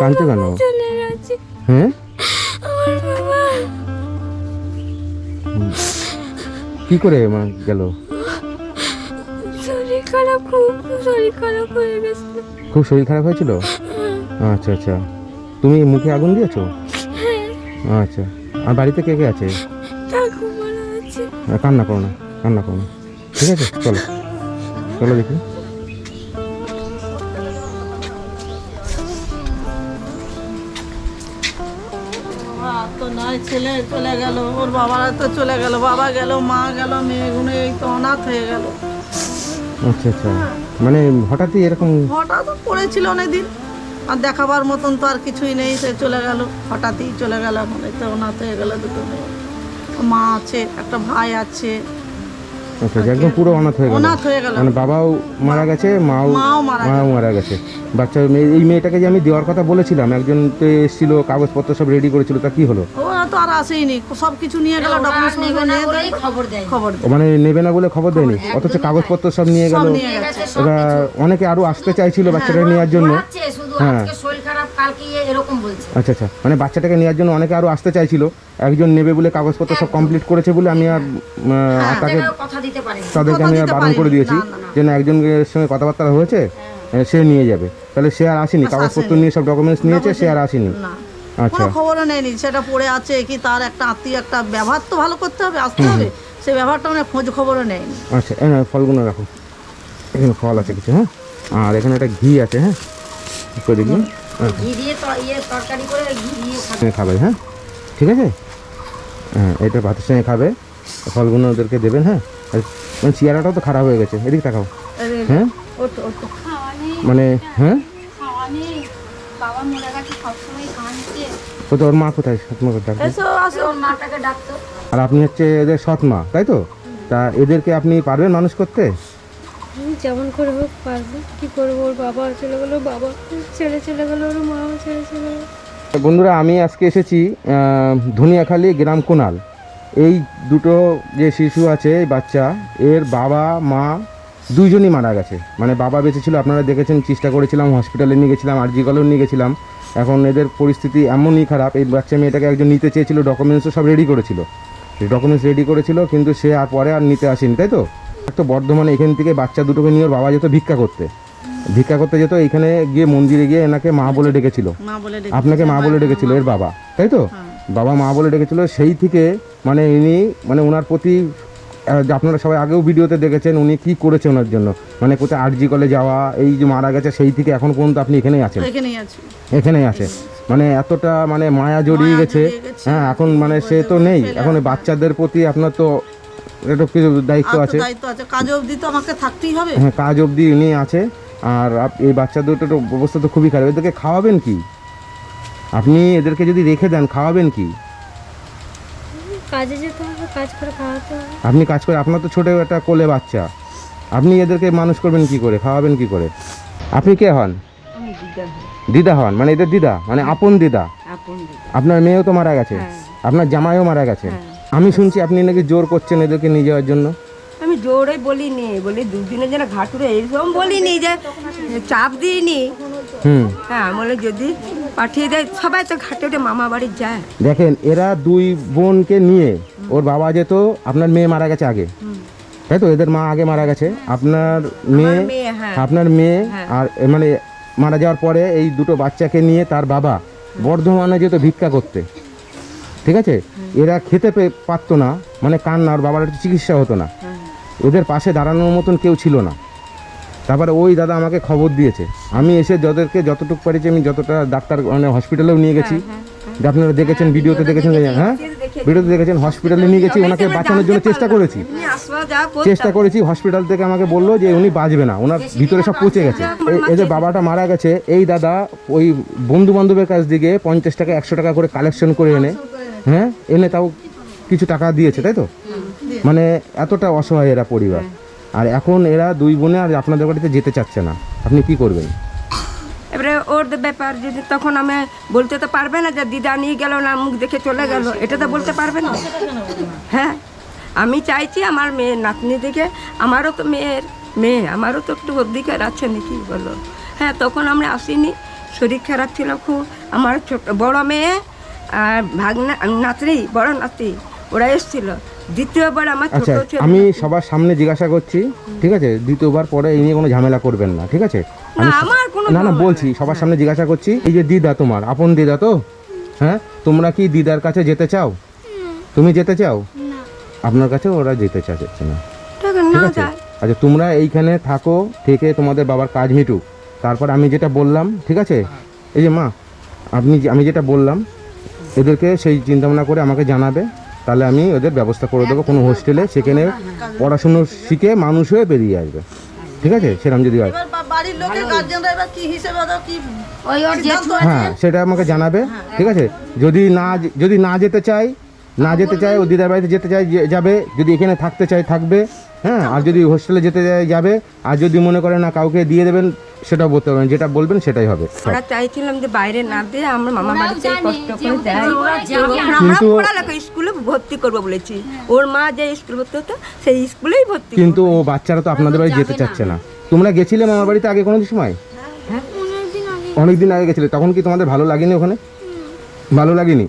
কাঁদছো কেন? হ্যাঁ? কি করে মানে গেল? শরীর খারাপ খুব শরীর খারাপ হয়ে গেছে। খুব শরীর খারাপ হয়েছিল? আচ্ছা আচ্ছা। তুমি মুখে আগুন দিয়েছ? আচ্ছা। আর বাড়িতে কে কে আছে? কান্না করো না কান্না করো না। ঠিক আছে চলো। চলো দেখি। আর তো নয় ছেলে চলে গেল ওর বাবারা তো চলে গেল বাবা গেল মা গেল মেয়েগুলো এই তো অনাথ হয়ে গেল। আচ্ছা আচ্ছা। মানে হঠাৎই এরকম হঠাৎ পড়েছিল অনেকদিন আর দেখাবার মতন তো আর কিছুই নেই সে চলে গেল হঠাৎই চলে গেল এখন এই তো অনাথ হয়ে গেল দুটো মেয়ে। মা আছে একটা ভাই আছে আচ্ছা আচ্ছা, একদম পুরো অনাথ হয়ে গেল। অনাথ হয়ে গেল। মানে বাবাও মারা গেছে মাও মাও মারা গেছে। বাচ্চা মেয়ে এই মেয়েটাকে যে আমি দেওয়ার কথা বলেছিলাম একজন তো এসেছিল কাগজপত্র সব রেডি করেছিল তা কি হলো? তো আর আসেইনি সব কিছু নিয়ে গেল ডকুমেন্টস নিয়ে দেয় খবর দেয় খবর মানে নেবে না বলে খবর দেয়নি অথচ কাগজপত্র সব নিয়ে গেল। এবার অনেকে আরও আসতে চাইছিল বাচ্চাটা নেওয়ার জন্য। হ্যাঁ। কালকে এরকম বলছে। আচ্ছা আচ্ছা। মানে বাচ্চাটাকে নেওয়ার জন্য অনেকে আরও আসতে চাইছিল। একজন নেবে বলে কাগজপত্র সব কমপ্লিট করেছে বলে আমি আর উম, তাকে কথা দিতে পারেনি। তাদেরকে আমি আর বারণ করে দিয়েছি যে না একজনের সঙ্গে কথাবার্তা হয়েছে সে নিয়ে যাবে। তাহলে সে আর আসেনি কাগজপত্র নিয়ে সব ডকুমেন্টস নিয়েছে সে আর আসেনি। আচ্ছা। খবরও নেয়নি সেটা পড়ে আছে কি তার একটা আত্মীয় একটা ব্যবহার তো ভালো করতে হবে আসতে হবে। সেই ব্যবহারটা মানে খোঁজ খবরও নেয়নি। আচ্ছা এই না ফলগুলো রাখো। এখানে ফল আছে কিছু হ্যাঁ? আর এখানে একটা ঘি আছে হ্যাঁ? একটু দেখি। হ্যাঁ ঘি দিয়ে ইয়ে তরকারি করে ঘি দিয়ে খাবে। হ্যাঁ? ঠিক আছে? হ্যাঁ এটা ভাতের সঙ্গে খাবে। ফলগুলো ওদেরকে দেবেন হ্যাঁ? মানে চেয়ারাটাও তো খারাপ হয়ে গেছে। এদিকে তাকাও। হ্যাঁ? মানে হ্যাঁ? তো তোর মা কোথায়? সৎ মা কোথায় এসো আসো। ওর মাটাকে ডাকতো। আর আপনি হচ্ছে এদের সৎ মা তাই তো? তা এদেরকে আপনি পারবেন মানুষ করতে? যেমন করে হোক পারব। কি করব? ওর বাবা চলে গেলো, বাবা ছেড়ে চলে গেলো, ওর মাও ছেড়ে চলে গেলো। বন্ধুরা, আমি আজকে এসেছি ধনিয়াখালী গ্রাম কোনাল। এই দুটো যে শিশু আছে, এই বাচ্চা, এর বাবা, মা দুইজনই মারা গেছে। মানে বাবা বেঁচে ছিল, আপনারা দেখেছেন, চেষ্টা করেছিলাম হসপিটালে নিয়ে গেছিলাম, আর জিগলেও নিয়ে গেছিলাম। এখন এদের পরিস্থিতি এমনই খারাপ, এই বাচ্চা মেয়েটাকে একজন নিতে চেয়েছিল ডকুমেন্টসও সব রেডি করেছিল। ডকুমেন্টস রেডি করেছিল, কিন্তু সে আর পরে আর নিতে আসেনি, তাই তো? তো বর্ধমানে এখান থেকে বাচ্চা দুটোকে নিয়ে ওর বাবা যেত ভিক্ষা করতে। ভিক্ষা করতে যেত এখানে গিয়ে মন্দিরে গিয়ে এনাকে মা বলে ডেকেছিল। আপনাকে মা বলে ডেকেছিল এর বাবা তাই তো? বাবা মা বলে ডেকেছিল সেই থেকে মানে ইনি মানে ওনার প্রতি আপনারা সবাই আগেও ভিডিওতে দেখেছেন উনি কি করেছে ওনার জন্য। মানে কোথায় আরজি কলে যাওয়া এই যে মারা গেছে সেই থেকে এখন পর্যন্ত আপনি এখানেই আছেন। এখানেই আছে। মানে এতটা মানে মায়া জড়িয়ে গেছে। হ্যাঁ এখন মানে সে তো নেই। এখন বাচ্চাদের প্রতি আপনার তো একটু কিছু দায়িত্ব আছে। দায়িত্ব আছে। কাজ অবধি তো আমাকে থাকতেই হবে। হ্যাঁ কাজ অবধি উনি আছে। আর এই বাচ্চা দুটোর অবস্থা তো খুবই খারাপ। এদেরকে খাওয়াবেন কি? আপনি এদেরকে যদি রেখে দেন খাওয়াবেন কি? কাজে যেতে হবে কাজ করে খাওয়াতে হবে। আপনি কাজ করে আপনার তো ছোটো একটা কোলে বাচ্চা। আপনি এদেরকে মানুষ করবেন কি করে? খাওয়াবেন কি করে? আপনি কে হন? দিদা হন? মানে এদের দিদা? মানে আপন দিদা? আপনার মেয়েও তো মারা গেছে। আপনার জামাইও মারা গেছে। আমি শুনছি আপনি নাকি জোর করছেন এদেরকে নিয়ে যাওয়ার জন্য। আমি জোরে বলিনি বলি দুদিনের জন্য ঘাটুরে এইরকম বলিনি যে চাপ দিইনি। হুম। হ্যাঁ বলে যদি পাঠিয়ে দেয় সবাই তো ঘাটুরে মামা বাড়ি যায়। দেখেন এরা দুই বোনকে নিয়ে ওর বাবা যেত আপনার মেয়ে মারা গেছে আগে। তাই তো? এদের মা আগে মারা গেছে। আপনার মেয়ে হ্যাঁ। আপনার মেয়ে আর মানে মারা যাওয়ার পরে এই দুটো বাচ্চাকে নিয়ে তার বাবা বর্ধমানে যেত ভিক্ষা করতে। ঠিক আছে? এরা খেতে পারতো না। মানে কান্না আর বাবার একটু চিকিৎসা হতো না। ওদের পাশে দাঁড়ানোর মতন কেউ ছিল না। তারপরে ওই দাদা আমাকে খবর দিয়েছে। আমি এসে যাদেরকে যতটুকু পারিছি আমি যতটা ডাক্তার মানে হসপিটালেও নিয়ে গেছি। যে আপনারা দেখেছেন ভিডিওতে দেখেছেন হ্যাঁ? ভিডিওতে দেখেছেন হসপিটালে নিয়ে গেছি ওনাকে বাঁচানোর জন্য চেষ্টা করেছি। যা চেষ্টা করেছি হসপিটাল থেকে আমাকে বলল যে উনি বাঁচবে না ওনার ভিতরে সব পচে গেছে। এই- এদের বাবাটা মারা গেছে এই দাদা ওই বন্ধু বান্ধবের কাছ থেকে পঞ্চাশ টাকা একশো টাকা করে কালেকশন করে এনে হ্যাঁ? এনে তাও কিছু টাকা দিয়েছে তাই তো? মানে এতটা অসহায় এরা পরিবার। আর এখন এরা দুই বোনে আর আপনাদের বাড়িতে যেতে চাচ্ছে না। আপনি কি করবেন? এবারে ওর ব্যাপার যদি তখন আমি বলতে তো পারবে না যে দিদা নিয়ে গেল না মুখ দেখে চলে গেল। এটা তো বলতে পারবে না। হ্যাঁ আমি চাইছি আমার মেয়ের নাতনি দিকে আমারও তো মেয়ের মেয়ে আমারও তো একটু অধিকার আছে নাকি বলো হ্যাঁ তখন আমরা আসিনি। শরীর খারাপ ছিল খুব। আমার ছোট বড় মেয়ে আর ভাগনা নাতরি বড় নাতি ওরা এসেছিল। দ্বিতীয়বার আমার ছোট আচ্ছা ছেলে আমি সবার সামনে জিজ্ঞাসা করছি ঠিক আছে? দ্বিতীয়বার পরে এই নিয়ে কোনো ঝামেলা করবেন না ঠিক আছে? না আমি আমার কোনো না না বলছি সবার সামনে জিজ্ঞাসা করছি এই যে দিদা তোমার আপন দিদা তো? হ্যাঁ? তোমরা কি দিদার কাছে যেতে চাও? তুমি যেতে চাও? আপনার কাছে ওরা যেতে চাচ্ছে না। ঠিক ঠিক আছে? যায়। আচ্ছা তোমরা এইখানে থাকো থেকে তোমাদের বাবার কাজ মিটুক। তারপর আমি যেটা বললাম ঠিক আছে? এই যে মা আপনি যে- আমি যেটা বললাম এদেরকে সেই চিন্তা ভাবনা করে আমাকে জানাবে তাহলে আমি ওদের ব্যবস্থা করে দেবো কোনো হোস্টেলে সেখানে পড়াশুনো শিখে মানুষ হয়ে বেরিয়ে আসবে। ঠিক আছে? সেরকম যদি হয়। এবার বা- বাড়ির লোকের গার্জেনরা এবার কি হিসেবে দাও কি ওই ওর জেঠু হ্যাঁ সেটা আমাকে জানাবে। ঠিক আছে? যদি না যদি না যেতে চাই না যেতে চায় ও দিদার বাড়িতে যেতে চাই যে- যাবে। যদি এখানে থাকতে চাই থাকবে। হ্যাঁ আর যদি হোস্টেলে যেতে চাই যাবে। আর যদি মনে করে না কাউকে দিয়ে দেবেন সেটাও বলতে পারবেন যেটা বলবেন সেটাই হবে। ওরা চাইছিলাম যে বাইরে না দিয়ে আমরা মামা বাড়িতে কষ্ট করে দেয়। আমরা কিন্তু- স্কুলে ভর্তি করব বলেছি। ওর মা যে স্কুল ভর্তি হতো সেই স্কুলেই ভর্তি কিন্তু ও বাচ্চারা তো আপনাদের বাড়ি যেতে চাচ্ছে না। তোমরা গেছিলে মামার বাড়িতে আগে কোনো সময়? অনেকদিন আগে। অনেক দিন আগে গেছিলে। তখন কি তোমাদের ভালো লাগেনি ওখানে? ভালো লাগেনি?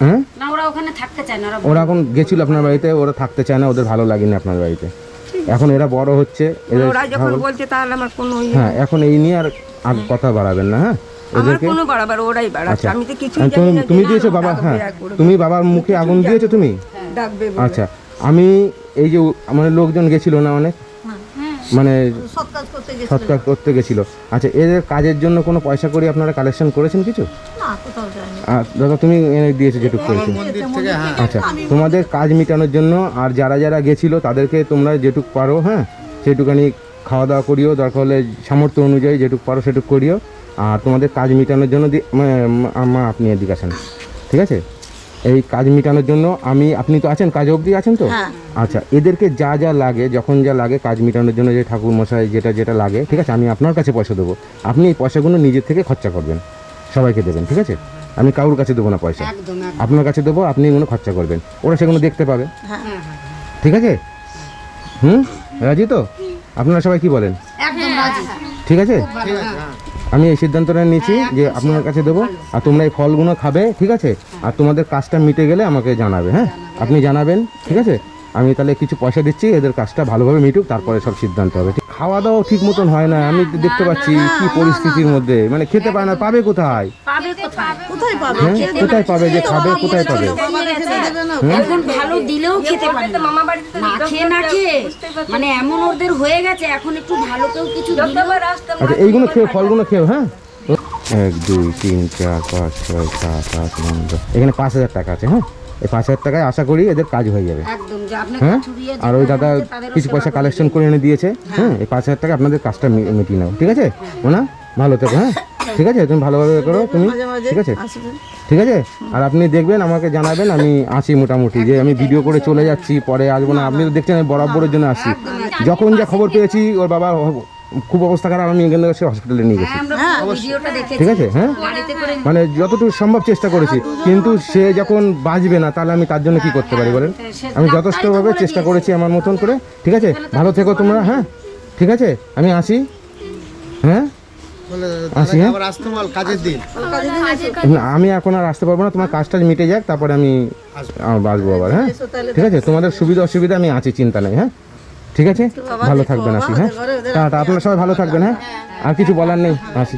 হ্যাঁ? ওরা ওখানে থাকতে চায় না ওরা এখন গেছিল আপনার বাড়িতে ওরা থাকতে চায় না ওদের ভালো লাগেনি আপনার বাড়িতে। এখন এরা বড় হচ্ছে ওরা যখন বলছে তাহলে আমার কোনো ইয়ে হ্যাঁ এখন এই নিয়ে আর আর কথা বাড়াবেন না হ্যাঁ? আমার এদেরকে কোনো বাড়াবার ওরাই বাড়াচ্ছে। আচ্ছা। আমি তো কিছু জানি তুমি তুমি দিয়েছ বাবা হ্যাঁ। তুমি বাবার মুখে আগুন দিয়েছ তুমি? ডাকবে আচ্ছা। আমি এই যে মানে লোকজন গেছিল না অনেক? মানে সৎকার করতে গেছিল। আচ্ছা এদের কাজের জন্য কোনো পয়সা করে আপনারা কালেকশন করেছেন কিছু? দাদা তুমি এনে দিয়েছ যেটুকু করেছ। আচ্ছা তোমাদের কাজ মেটানোর জন্য আর যারা যারা গেছিল তাদেরকে তোমরা যেটুক পারো হ্যাঁ সেটুকানি খাওয়া দাওয়া করিও দরকার হলে সামর্থ্য অনুযায়ী যেটুক পারো সেটুক করিও। আর তোমাদের কাজ মেটানোর জন্য মা আপনি এদিকে আসেন। ঠিক আছে? এই কাজ মেটানোর জন্য আমি আপনি তো আছেন কাজ অবধি আছেন তো? হ্যাঁ। আচ্ছা এদেরকে যা যা লাগে যখন যা লাগে কাজ মেটানোর জন্য যে ঠাকুর মশাই যেটা যেটা লাগে ঠিক আছে আমি আপনার কাছে পয়সা দেবো। আপনি এই পয়সাগুলো নিজের থেকে খরচা করবেন সবাইকে দেবেন ঠিক আছে? আমি কারোর কাছে দেবো না পয়সা। আপনার কাছে দেবো আপনি এগুলো খরচা করবেন। ওরা সেগুলো দেখতে পাবে। হ্যাঁ। ঠিক আছে? হুম? রাজি তো? আপনারা সবাই কি বলেন? একদম রাজি। ঠিক আছে? আমি এই সিদ্ধান্তটা নিয়েছি যে আপনার কাছে দেবো। আর তোমরা এই ফলগুলো খাবে ঠিক আছে? আর তোমাদের কাজটা মিটে গেলে আমাকে জানাবে হ্যাঁ? আপনি জানাবেন ঠিক আছে? আমি তাহলে কিছু পয়সা দিচ্ছি এদের কাজটা ভালোভাবে মিটুক তারপরে সব সিদ্ধান্ত হবে ঠিক- খাওয়া দাওয়া ঠিক মতন হয় না। আমি দেখতে পাচ্ছি কি পরিস্থিতির মধ্যে। মানে খেতে পায় না পাবে কোথায়? কোথায়? কোথায় পাবে? হ্যাঁ? কোথায় পাবে? যে খাবে কোথায় পাবে? বাবাকে খেতে দেবে না এখন ভালো দিলেও খেতে পারে না। মামা বাড়িতে তো না খেয়ে না খেয়ে মানে এমন ওদের হয়ে গেছে এখন একটু ভালো কেউ কিছু দিলেও যতবার আসতাম আচ্ছা এইগুলো খেয়ে ফলগুলো খেও হ্যাঁ? এক দুই তিন চার পাঁচ ছয় সাত আট নয় এখানে পাঁচ হাজার টাকা আছে হ্যাঁ? এই পাঁচ হাজার টাকায় আশা করি এদের কাজ হয়ে যাবে। হ্যাঁ? আর ওই দাদা কিছু পয়সা কালেকশন করে এনে দিয়েছে। হ্যাঁ। এই পাঁচ হাজার টাকা আপনাদের কাজটা মিটিয়ে নাও ঠিক আছে? ওনা ভালো থেকো হ্যাঁ? ঠিক আছে? তুমি ভালোভাবে করো তুমি ঠিক আছে? ঠিক আছে? আর আপনি দেখবেন আমাকে জানাবেন আমি আসি মোটামুটি যে আমি ভিডিও করে চলে যাচ্ছি পরে আসব না। আপনি তো দেখছেন আমি বরাবরের জন্য আসছি যখন যা খবর পেয়েছি ওর বাবা খুব অবস্থা খারাপ আমি এখান থেকে হসপিটালে নিয়ে গেছি। আমরা ঠিক আছে হ্যাঁ? মানে যতটুকু সম্ভব চেষ্টা করেছি কিন্তু সে যখন বাঁচবে না তাহলে আমি তার জন্য কি করতে পারি বলেন? আমি যথেষ্টভাবে চেষ্টা করেছি আমার মতন করে ঠিক আছে? ভালো থেকো তোমরা হ্যাঁ? ঠিক আছে? আমি আসি। হ্যাঁ? আসি হ্যাঁ? আমি এখন আর আসতে পারব না তোমার কাজটা মিটে যাক তারপরে আমি আসব। আবার হ্যাঁ? ঠিক আছে? তোমাদের সুবিধা অসুবিধা আমি আছি চিন্তা নেই হ্যাঁ? ঠিক আছে? ভালো থাকবেন আসি হ্যাঁ? টাটা আপনারা সবাই ভালো থাকবেন হ্যাঁ? আর কিছু বলার নেই আসি।